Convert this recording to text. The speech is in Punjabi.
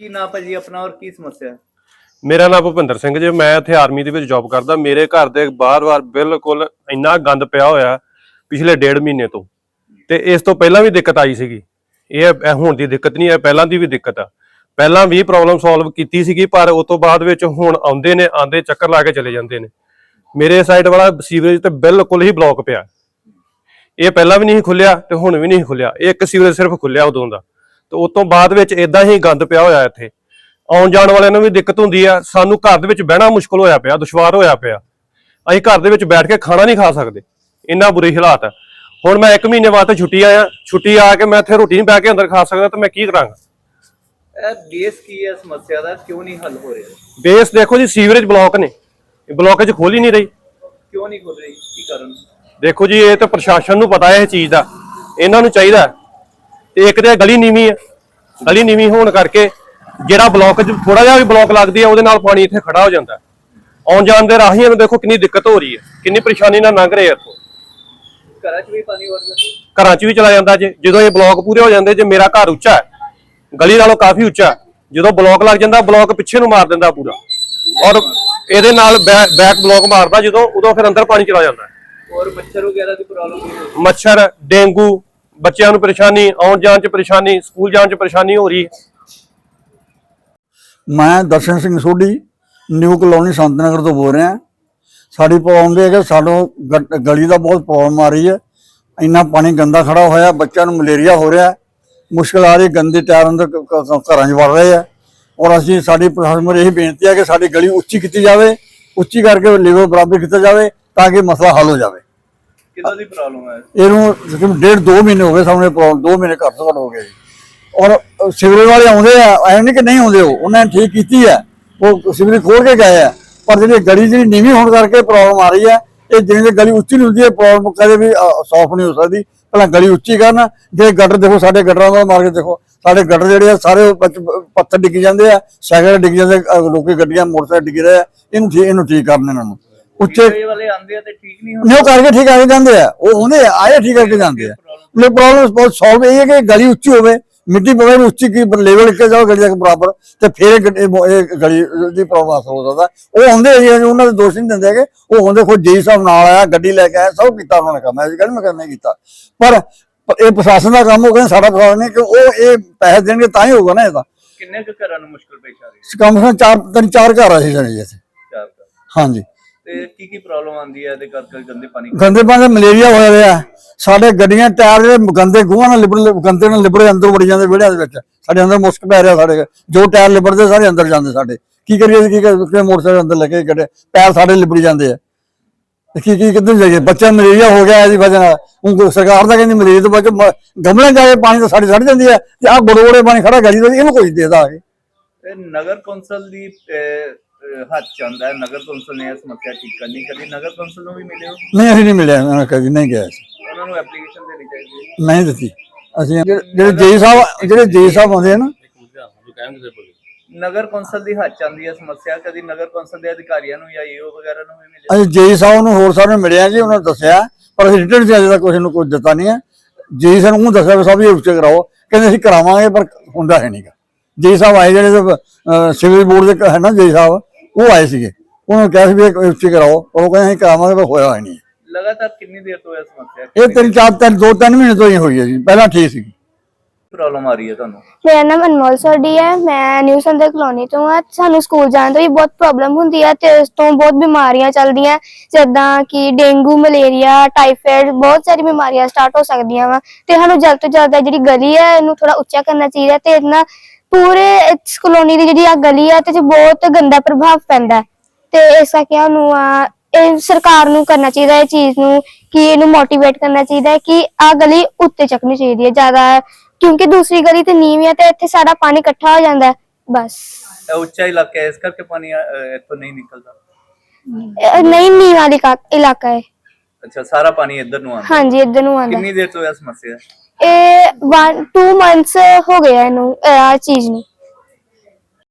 ਕੀ ਨਾਂ ਭਾਜੀ ਆਪਣਾ ਔਰ ਕੀ ਸਮੱਸਿਆ? ਹੈ ਮੇਰਾ ਨਾਮ ਭੁਪਿੰਦਰ ਸਿੰਘ ਜੀ, ਮੈਂ ਇੱਥੇ ਆਰਮੀ ਦੇ ਵਿੱਚ ਜੌਬ ਕਰਦਾ। ਮੇਰੇ ਘਰ ਦੇ ਬਾਰ-ਬਾਰ ਬਿਲਕੁਲ ਇੰਨਾ ਗੰਦ ਪਿਆ ਹੋਇਆ ਪਿਛਲੇ ਡੇਢ ਮਹੀਨੇ ਤੋਂ। ਤੇ ਇਸ ਤੋਂ ਪਹਿਲਾਂ ਵੀ ਦਿੱਕਤ ਆਈ ਸੀਗੀ। ਇਹ ਇਹ ਹੁਣ ਦੀ ਦਿੱਕਤ ਨਹੀਂ ਹੈ, ਪਹਿਲਾਂ ਦੀ ਵੀ ਦਿੱਕਤ ਆ। ਪਹਿਲਾਂ ਵੀ ਪ੍ਰੋਬਲਮ ਸੋਲਵ ਕੀਤੀ ਸੀਗੀ, ਪਰ ਉਸ ਤੋਂ ਬਾਅਦ ਵਿੱਚ ਹੁਣ ਆਉਂਦੇ ਨੇ ਆਂਦੇ ਚੱਕਰ ਲਾ ਕੇ ਚਲੇ ਜਾਂਦੇ ਨੇ। ਮੇਰੇ ਸਾਈਡ ਵਾਲਾ ਸੀਵਰੇਜ ਤੇ ਬਿਲਕੁਲ ਹੀ ਬਲੌਕ ਪਿਆ। ਇਹ ਪਹਿਲਾਂ ਵੀ ਨਹੀਂ ਖੁੱਲਿਆ ਤੇ ਹੁਣ ਵੀ ਨਹੀਂ ਖੁੱਲਿਆ। ਇਹ ਇੱਕ ਸੀਵਰੇਜ ਸਿਰਫ ਖੁੱਲਿਆ ਉਦੋਂ ਦਾ। ਤੇ ਉਸ ਤੋਂ ਬਾਅਦ ਵਿੱਚ ਇਦਾਂ ਹੀ ਗੰਦ ਪਿਆ ਹੋਇਆ ਇੱਥੇ। ਆਉਣ ਜਾਣ ਵਾਲਿਆਂ ਨੂੰ ਵੀ ਦਿੱਕਤ ਹੁੰਦੀ ਆ। ਸਾਨੂੰ ਘਰ ਦੇ ਵਿੱਚ ਬਹਿਣਾ ਮੁਸ਼ਕਲ ਹੋਇਆ ਪਿਆ ਦੁਸ਼ਵਾਰ ਹੋਇਆ ਪਿਆ। ਅਸੀਂ ਘਰ ਦੇ ਵਿੱਚ ਬੈਠ ਕੇ ਖਾਣਾ ਨਹੀਂ ਖਾ ਸਕਦੇ। ਇੰਨਾ ਬੁਰੇ ਹਾਲਾਤ ਆ। ਹੁਣ ਮੈਂ 1 ਮਹੀਨੇ ਬਾਅਦ ਛੁੱਟੀ ਆਇਆ। ਛੁੱਟੀ ਆ ਕੇ ਮੈਂ ਇੱਥੇ ਰੋਟੀ ਨਹੀਂ ਬਹਿ ਕੇ ਅੰਦਰ ਖਾ ਸਕਦਾ ਤਾਂ ਮੈਂ ਕੀ ਕਰਾਂਗਾ? ਇਹ ਬੇਸ ਕੀ ਹੈ ਸਮੱਸਿਆ ਦਾ? ਕਿਉਂ ਨਹੀਂ ਹੱਲ ਹੋ ਰਿਹਾ? ਬੇਸ ਦੇਖੋ ਜੀ ਸੀਵਰੇਜ ਬਲੌਕ ਨੇ। ਇਹ ਬਲੌਕੇਜ ਖੋਲ ਹੀ ਨਹੀਂ ਰਹੀ। ਕਿਉਂ ਨਹੀਂ ਖੁੱਲ ਰਹੀ? ਕੀ ਕਾਰਨ? ਦੇਖੋ ਜੀ ਇਹ ਤਾਂ ਪ੍ਰਸ਼ਾਸਨ ਨੂੰ ਪਤਾ ਹੈ ਇਹ ਚੀਜ਼ ਦਾ। ਇਹਨਾਂ ਨੂੰ ਚਾਹੀਦਾ। ਤੇ ਇੱਕ ਤੇ ਗਲੀ ਨੀਵੀਂ ਹੈ ਗਲੀ ਨੀਵੀਂ ਹੋਣ ਕਰਕੇ ਜਿਹੜਾ ਬਲੌਕ ਥੋੜਾ ਜਿਹਾ ਵੀ ਬਲੌਕ ਲੱਗਦੀ ਹੈ ਉਹਦੇ ਨਾਲ ਪਾਣੀ ਇੱਥੇ ਖੜਾ ਹੋ ਜਾਂਦਾ। ਆਉਣ ਜਾਣ ਦੇ ਰਾਹੀਆਂ ਨੂੰ ਦੇਖੋ ਕਿੰਨੀ ਦਿੱਕਤ ਹੋ ਰਹੀ ਹੈ ਕਿੰਨੀ ਪਰੇਸ਼ਾਨੀ ਨਾਲ ਲੰਘ ਰਹੇ ਆ ਇੱਥੋਂ। ਘਰਾਂ 'ਚ ਵੀ ਪਾਣੀ ਵੜਦਾ ਘਰਾਂ 'ਚ ਵੀ ਚਲਾ ਜਾਂਦਾ ਜੇ ਜਦੋਂ ਇਹ ਬਲੌਕ ਪੂਰੇ ਹੋ ਜਾਂਦੇ ਜੇ ਮੇਰਾ ਘਰ ਉੱਚਾ ਹੈ ਗਲੀ ਨਾਲੋਂ ਕਾਫੀ ਉੱਚਾ ਜਦੋਂ ਬਲੌਕ ਲੱਗ ਜਾਂਦਾ ਬਲੌਕ ਪਿੱਛੇ ਨੂੰ ਮਾਰ ਦਿੰਦਾ ਪੂਰਾ। ਔਰ ਇਹਦੇ ਨਾਲ ਬੈਕ ਬਲੌਕ ਮਾਰਦਾ ਜਦੋਂ ਉਦੋਂ ਫਿਰ ਅੰਦਰ ਪਾਣੀ ਚਲਾ ਜਾਂਦਾ। ਔਰ ਮੱਛਰ ਵਗੈਰਾ ਦੀ ਪ੍ਰੋਬਲਮ ਮੱਛਰ ਡੇਂਗੂ ਬੱਚਿਆਂ ਨੂੰ ਪਰੇਸ਼ਾਨੀ, ਆਉਣ ਜਾਣ 'ਚ ਪਰੇਸ਼ਾਨੀ, ਸਕੂਲ ਜਾਣ 'ਚ ਪਰੇਸ਼ਾਨੀ ਹੋ ਰਹੀ ਹੈ। ਮੈਂ ਦਰਸ਼ਨ ਸਿੰਘ ਸੋਢੀ, ਨਿਊ ਕਲੋਨੀ ਸੰਤ ਨਗਰ ਤੋਂ ਬੋਲ ਰਿਹਾ। ਸਾਡੀ ਪ੍ਰੋਬਲਮ ਇਹ ਹੈ ਕਿ ਸਾਨੂੰ ਗ- ਗਲੀ ਦਾ ਬਹੁਤ ਪ੍ਰੋਬਲਮ ਆ ਰਹੀ ਹੈ। ਇੰਨਾ ਪਾਣੀ ਗੰਦਾ ਖੜਾ ਹੋਇਆ, ਬੱਚਿਆਂ ਨੂੰ ਮਲੇਰੀਆ ਹੋ ਰਿਹਾ। ਮੁਸ਼ਕਲ ਆ ਰਹੀ, ਗੰਦੇ ਟਾਇਰ ਅੰਦਰ ਘਰਾਂ 'ਚ ਵੜ ਰਹੇ ਆ। ਔਰ ਅਸੀਂ, ਸਾਡੀ ਪ੍ਰਸ਼ਾਸਨ ਨੂੰ ਇਹ ਬੇਨਤੀ ਹੈ ਕਿ ਸਾਡੀ ਗਲੀ ਉੱਚੀ ਕੀਤੀ ਜਾਵੇ। ਉੱਚੀ ਕਰਕੇ ਲੈਵਲ ਬਰਾਬਰ ਕੀਤਾ ਜਾਵੇ ਤਾਂ ਕਿ ਮਸਲਾ ਹੱਲ ਹੋ ਜਾਵੇ। ਕਿਦਾਂ ਦੀ ਪ੍ਰੋਬਲਮ ਹੈ? ਇਹਨੂੰ ਤਕਰੀਬਨ ਡੇਢ ਦੋ ਮਹੀਨੇ ਹੋ ਗਏ ਸਾਹਮਣੇ ਪ੍ਰੋਬਲਮ ਦੋ ਮਹੀਨੇ ਘੱਟ ਤੋਂ ਘੱਟ ਹੋ ਗਏ ਜੀ। ਔਰ ਅ, ਵਾਲੇ ਆਉਂਦੇ ਆ ਐਂ ਨਹੀਂ ਕਿ ਨਹੀਂ ਆਉਂਦੇ ਉਹ ਉਹਨਾਂ ਨੇ ਠੀਕ ਕੀਤੀ ਹੈ। ਉਹ ਸਿਵਰੇਜ ਖੋਲ ਕੇ ਗਏ ਆ। ਪਰ ਜਿਹੜੀ ਗਲੀ ਜਿਹੜੀ ਨੀਵੀਂ ਹੋਣ ਕਰਕੇ ਪ੍ਰੋਬਲਮ ਆ ਰਹੀ ਹੈ ਇਹ ਜਿਵੇਂ ਗਲੀ ਉੱਚੀ ਨਹੀਂ ਹੁੰਦੀ ਹੈ ਪ੍ਰੋਬਲਮ ਕਦੇ ਵੀ ਸੌਫ ਨਹੀਂ ਹੋ ਸਕਦੀ। ਪਹਿਲਾਂ ਗਲੀ ਉੱਚੀ ਕਰਨ ਜੇ ਗਟਰ ਦੇਖੋ ਸਾਡੇ ਗਟਰਾਂ ਦਾ ਮਾਰ ਕੇ ਦੇਖੋ ਸਾਡੇ ਗਟਰ ਜਿਹੜੇ ਆ ਸਾਰੇ ਪੱਥਰ ਡਿੱਗ ਜਾਂਦੇ ਆ ਸਾਈਕਲ ਡਿੱਗ ਜਾਂਦੇ ਅ, ਲੋਕੀ ਗੱਡੀਆਂ ਮੋਟਰਸਾਈਕਲ ਡਿੱਗ ਰਹੇ ਆ। ਇਹਨੂੰ ਠੀਕ ਇਹਨੂੰ ਠੀਕ ਕਰਨ ਇਹਨਾਂ ਨੂੰ। ਉੱਚੇ ਇਹ ਵਾਲੇ ਆਂਦੇ ਆ ਤੇ ਠੀਕ ਨਹੀਂ ਹੁੰਦੇ। ਨਹੀਂ ਉਹ ਕਰਕੇ ਠੀਕ ਕਰਕੇ ਜਾਂਦੇ ਆ ਉਹ ਹੁੰਦੇ ਆ ਆਏ ਠੀਕ ਕਰਕੇ ਜਾਂਦੇ ਆ। ਲੈ ਪ੍ਰੋਬਲਮ ਬਹੁਤ ਸੋਲਵ ਇਹ ਹੈ ਕਿ ਗਲੀ ਉੱਚੀ ਹੋਵੇ ਮਿੱਟੀ ਪਵੇ ਉੱਚੀ ਕੀ ਲੈਵਲ ਕੇ ਜਾਓ ਗਲੀ ਦੇ ਬਰਾਬਰ ਤੇ ਫਿਰ ਇਹ ਗਲੀ ਦੀ ਪ੍ਰੋਬਲਮ ਹੋ ਸਕਦਾ। ਉਹ ਹੁੰਦੇ ਆ ਜੀ ਉਹਨਾਂ ਦੇ ਦੋਸ਼ ਨਹੀਂ ਦਿੰਦੇ ਹੈਗੇ। ਉਹ ਹੁੰਦੇ ਖੁਦ ਜੀ ਸਾਹਿਬ ਨਾਲ ਆਇਆ ਗੱਡੀ ਲੈ ਕੇ ਆਇਆ ਸਭ ਕੀਤਾ ਉਹਨਾਂ ਨੇ ਕੰਮ ਐਸੀ ਗੱਲ ਮੈਂ ਕਰਨੇ ਕੀਤਾ। ਪਰ ਇਹ ਪ੍ਰਸ਼ਾਸਨ ਦਾ ਕੰਮ ਹੋ ਗਿਆ ਸਾਡਾ ਪ੍ਰਸ਼ਾਸਨ ਨਹੀਂ ਕਿ ਉਹ ਇਹ ਪੈਸੇ ਦੇਣਗੇ ਤਾਂ ਹੀ ਹੋਊਗਾ ਨਾ ਇਹਦਾ। ਕਿੰਨੇ ਕੁ ਘਰਾਂ ਨੂੰ ਮੁਸ਼ਕਲ ਪੇਸ਼ ਆ ਰਹੀ ਹੈ? ਕਮ ਸੇ ਕਮ ਚਾਰ ਤਿੰਨ ਚਾਰ ਘਰ ਆ ਸੀ ਸਾਡੇ ਜੀ ਇੱਥੇ। ਚਾਰ ਘਰ। ਹਾਂਜੀ। ਤੇ ਕੀ ਕੀ ਪ੍ਰੋਬਲਮ ਆਂਦੀ ਹੈ ਇਹਦੇ ਕਰਕੇ ਗੰਦੇ ਪਾਣੀ ਗੰਦੇ ਪਾਣੀ ਨਾਲ ਮਲੇਰੀਆ ਹੋਇਆ ਰਿਹਾ ਸਾਡੇ ਗੱਡੀਆਂ ਟਾਇਰ ਜਿਹੜੇ ਗੰਦੇ ਗੂਹਾਂ ਨਾਲ ਲਿਬੜ ਗੰਦੇ ਨਾਲ ਲਿਬੜੇ ਅੰਦਰ ਵੜੀ ਜਾਂਦੇ ਵਿਹੜਿਆਂ ਦੇ ਵਿੱਚ। ਸਾਡੇ ਅੰਦਰ ਮੁਸ਼ਕ ਪੈ ਰਿਹਾ ਸਾਡੇ। ਜੋ ਟਾਇਰ ਲਿਬੜਦੇ ਸਾਰੇ ਅੰਦਰ ਜਾਂਦੇ ਸਾਡੇ। ਕੀ ਕਰੀਏ ਅਸੀਂ, ਕੀ ਕਰੀਏ? ਮੋਟਰਸਾਈਕਲ ਅੰਦਰ ਲੱਗੇ ਗੱਡੇ ਪੈਰ ਸਾਡੇ ਲਿਬੜੀ ਜਾਂਦੇ ਆ। ਕੀ ਕੀ ਕਿੱਧਰ ਜਾਈਏ? ਬੱਚਾ ਮਲੇਰੀਆ ਹੋ ਗਿਆ ਇਹਦੀ ਵਜ੍ਹਾ ਨਾਲ। ਹੁਣ ਸਰਕਾਰ ਤਾਂ ਕਹਿੰਦੀ ਮਲੇਰੀਆ ਤੋਂ ਬਚ ਗਮਲੇ ਜਾ ਕੇ ਪਾਣੀ ਤਾਂ ਸਾਡੀ ਸੜ ਜਾਂਦੀ ਹੈ ਤੇ ਆਹ ਗੋੜੇ ਬਾਣੀ ਖੜਾ ਦਾ ਇਹਨੂੰ ਕੋਈ ਦੇਦਾ ਆ ਕੇ। ਨਗਰ ਕੌਂਸਲ ਦੀ ਹੱਥ ਚੰਦਾ ਹੈ। ਨਗਰ ਕੌਂਸਲ ਨੇ ਇਹ ਸਮੱਸਿਆ ਠੀਕ ਕਰਨੀ। ਕਦੀ ਨਗਰ ਕੌਂਸਲ ਨੂੰ ਵੀ ਮਿਲੇ ਹੋ? ਨਹੀਂ ਅਸੀਂ ਨਹੀਂ ਮਿਲਿਆ। ਕਦੀ ਨਹੀਂ ਗਿਆ। ਉਹਨਾਂ ਨੂੰ ਐਪਲੀਕੇਸ਼ਨ ਦੇਣੀ ਚਾਹੀਦੀ ਹੈ। ਨਹੀਂ ਦਿੱਤੀ। ਅਸੀਂ ਜਿਹੜੇ- ਜਿਹੜੇ ਜੇਈ ਸਾਹਿਬ ਜਿਹੜੇ ਜੇਈ ਸਾਹਿਬ ਆਉਂਦੇ ਆ ਨਾ। ਨਗਰ ਕੌਂਸਲ ਦੀ ਹੱਥ ਚਾਂਦੀ ਹੈ ਸਮੱਸਿਆ। ਕਦੀ ਨਗਰ ਕੌਂਸਲ ਦੇ ਅਧਿਕਾਰੀਆਂ ਨੂੰ ਜਾਂ ਈਓ ਵਗੈਰਾ ਨੂੰ ਵੀ ਮਿਲੇ? ਅਸੀਂ ਜੇਈ ਸਾਹਿਬ ਨੂੰ ਹੋਰ ਸਾਹਿਬ ਨੂੰ ਮਿਲਿਆ ਜੀ ਉਹਨਾਂ ਨੇ ਦੱਸਿਆ। ਪਰ ਅਸੀਂ ਰਿਟਰਨ ਚ ਅਜੇ ਤੱਕ ਕਿਸੇ ਨੂੰ ਕੁਝ ਦਿੱਤਾ ਨਹੀਂ ਹੈ। ਜੇਈ ਸਾਹਿਬ ਨੂੰ ਦੱਸਿਆ ਵੀ ਸਾਹਿਬ ਇਹ ਉੱਚੇ ਕਰਾਓ। ਕਹਿੰਦੇ ਅਸੀਂ ਕਰਾਵਾਂਗੇ ਪਰ ਹੁੰਦਾ ਹੈ ਨਹੀਂਗਾ ਜੇਈ ਸਾਹਿਬ ਆਏ ਜਿਹੜੇ ਸਿਵਲ ਬੋਰਡ ਦੇ ਹੈ ਨਾ ਜੇਈ ਸਾਹਿਬ? ਉਹ ਆਏ ਸੀਗੇ। ਉਹਨਾਂ ਨੂੰ ਕਿਹਾ ਸੀ ਵੀ ਇਹ ਉੱਚੇ ਕਰਾਓ। ਪਰ ਉਹ ਕਹਿੰਦੇ ਅਸੀਂ ਕਰਾਵਾਂਗੇ ਪਰ ਹੋਇਆ ਹੋਇਆ ਨਹੀਂ। ਲਗਾਤਾਰ ਕਿੰਨੀ ਦੇਰ ਤੋਂ ਇਹ ਸਮੱਸਿਆ ਇਹ ਤਿੰਨ ਚਾਰ ਤਿੰਨ ਦੋ ਤਿੰਨ ਮਹੀਨੇ ਤੋਂ ਹੀ ਹੋਈ ਹੈ ਜੀ। ਪਹਿਲਾਂ ਠੀਕ ਸੀ ਪ੍ਰੋਬਲਮ ਆ ਰਹੀ ਹੈ ਤੁਹਾਨੂੰ? ਮੇਰਾ ਨਾਮ ਅਨਮੋਲ ਸੋਢੀ ਹੈ। ਮੈਂ ਨਿਊ ਸੰਦਰ ਕਲੋਨੀ ਤੋਂ ਹਾਂ। ਸਾਨੂੰ ਸਕੂਲ ਜਾਣ ਤੋਂ ਵੀ ਬਹੁਤ ਪ੍ਰੋਬਲਮ ਹੁੰਦੀ ਹੈ ਤੇ ਇਸ ਤੋਂ ਬਹੁਤ ਬਿਮਾਰੀਆਂ ਚੱਲਦੀਆਂ। ਜਿੱਦਾਂ ਕਿ ਡੇਂਗੂ ਮਲੇਰੀਆ ਟਾਈਫਾਇਡ ਬਹੁਤ ਸਾਰੀ ਬਿਮਾਰੀਆਂ ਸਟਾਰਟ ਹੋ ਸਕਦੀਆਂ ਵਾ। ਤੇ ਸਾਨੂੰ ਜਲਦ ਤੋਂ ਜਲਦ ਜਿਹੜੀ ਗਲੀ ਹੈ ਇਹਨੂੰ ਥੋੜਾ ਉੱਚਾ ਕਰਨਾ ਚਾਹੀਦਾ ਤੇ ਇਹਨਾਂ ਪੂਰੇ ਇਸ ਕਲੋਨੀ ਦੀ ਜਿਹੜੀ ਆ ਗਲੀ ਹੈ ਤੇ ਚ ਬਹੁਤ ਗੰਦਾ ਪ੍ਰਭਾਵ ਪੈਂਦਾ। ਤੇ ਇਸ ਕਰਕੇ ਸਾਨੂੰ ਆ ਇਹ ਸਰਕਾਰ ਨੂੰ ਕਰਨਾ ਚਾਹੀਦਾ ਇਹ ਚੀਜ਼ ਨੂੰ ਕਿ ਇਹਨੂੰ ਮੋਟੀਵੇਟ ਕਰਨਾ ਚਾਹੀਦਾ ਹੈ ਕਿ ਆ ਗਲੀ ਉੱਤੇ ਚੱਕਣੀ ਚਾਹੀਦੀ ਹੈ ਜ਼ਿਆਦਾ। ਕਿਉਂਕਿ ਦੂਸਰੀ ਗਲੀ ਤੇ ਨੀਵੀਂ ਹੈ ਤੇ ਇੱਥੇ ਸਾਰਾ ਪਾਣੀ ਇਕੱਠਾ ਹੋ ਜਾਂਦਾ ਹੈ। ਬਸ। ਇਹ ਉੱਚਾ ਇਲਾਕਾ ਹੈ ਇਸ ਕਰਕੇ ਪਾਣੀ ਅਹ, ਇੱਥੋਂ ਨਹੀਂ ਨਿਕਲਦਾ। ਇਹ ਨਹੀਂ ਨੀਵਾਂ ਵਾਲੀ ਕਾ- ਇਲਾਕਾ ਹੈ। ਅੱਛਾ ਸਾਰਾ ਪਾਣੀ ਇੱਧਰ ਨੂੰ ਆਉਂਦਾ? ਹਾਂਜੀ ਇੱਧਰ ਨੂੰ ਆਉਂਦਾ। ਕਿੰਨੀ ਦੇਰ ਤੋਂ ਇਹ ਸਮੱਸਿਆ ਇਹ 1 2 ਮੰਥਸ ਹੋ ਗਏ ਆ ਇਹਨੂੰ ਇਹ ਆਹ ਚੀਜ਼ ਨੂੰ।